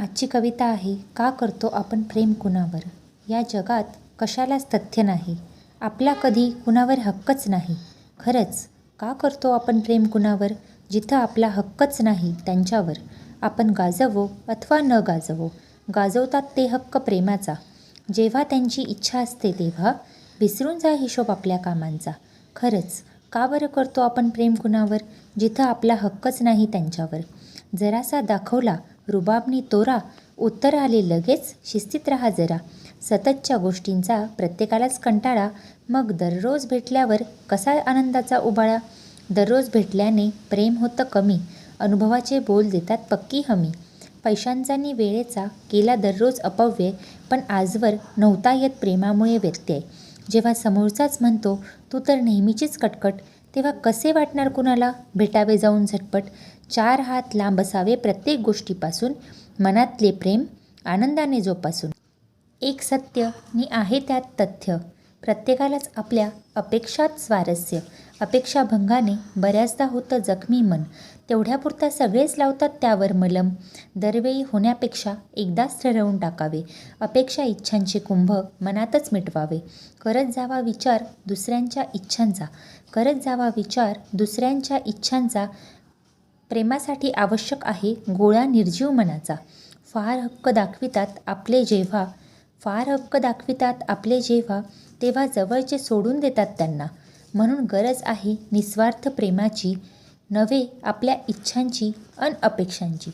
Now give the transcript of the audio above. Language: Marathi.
आजची कविता आहे का करतो आपण प्रेम कुणावर? या जगात कशालाच तथ्य नाही. आपला कधी कुणावर हक्कच नाही. खरंच का करतो आपण प्रेम कुणावर? जिथं आपला हक्कच नाही त्यांच्यावर. आपण गाजवो अथवा न गाजवो गाजवतात ते हक्क प्रेमाचा. जेव्हा त्यांची इच्छा असते तेव्हा विसरून जा हिशोब आपल्या कामांचा. खरंच का बरं करतो आपण प्रेम कुणावर? जिथं आपला हक्कच नाही त्यांच्यावर. जरासा दाखवला रुबाबनी तोरा उत्तर आले लगेच शिस्तीत राहा जरा. सततच्या गोष्टींचा प्रत्येकालाच कंटाळा. मग दररोज भेटल्यावर कसा आनंदाचा उबाळा? दररोज भेटल्याने प्रेम होतं कमी. अनुभवाचे बोल देतात पक्की हमी. पैशांचा आणि वेळेचा केला दररोज अपव्यय पण आजवर नव्हता येत प्रेमामुळे व्यत्यय. जेव्हा समोरचाच म्हणतो तू तर नेहमीचीच कटकट तेव्हा कसे वाटणार कुणाला? भेटावे जाऊन झटपट. चार हात लांब असावे प्रत्येक गोष्टीपासून. मनातले प्रेम आनंदाने जोपासून. एक सत्य. नि आहे त्यात तथ्य. प्रत्येकालाच आपल्या अपेक्षात स्वारस्य अपेक्षाभंगाने बऱ्याचदा होतं जखमी मन. तेवढ्यापुरता सगळेच लावतात त्यावर मलम. दरवेळी होण्यापेक्षा एकदाच ठरवून टाकावे. अपेक्षा इच्छांचे कुंभ मनातच मिटवावे. करत जावा विचार दुसऱ्यांच्या इच्छांचा. करत जावा विचार दुसऱ्यांच्या इच्छांचा प्रेमासाठी आवश्यक आहे गोळा निर्जीव मनाचा. फार हक्क दाखवितात आपले जेव्हा फार हक्क दाखवितात आपले जेव्हा तेव्हा जवळचे सोडून देतात त्यांना. म्हणून गरज आहे निस्वार्थ प्रेमाची नव्हे आपल्या इच्छांची अन अपेक्षांची.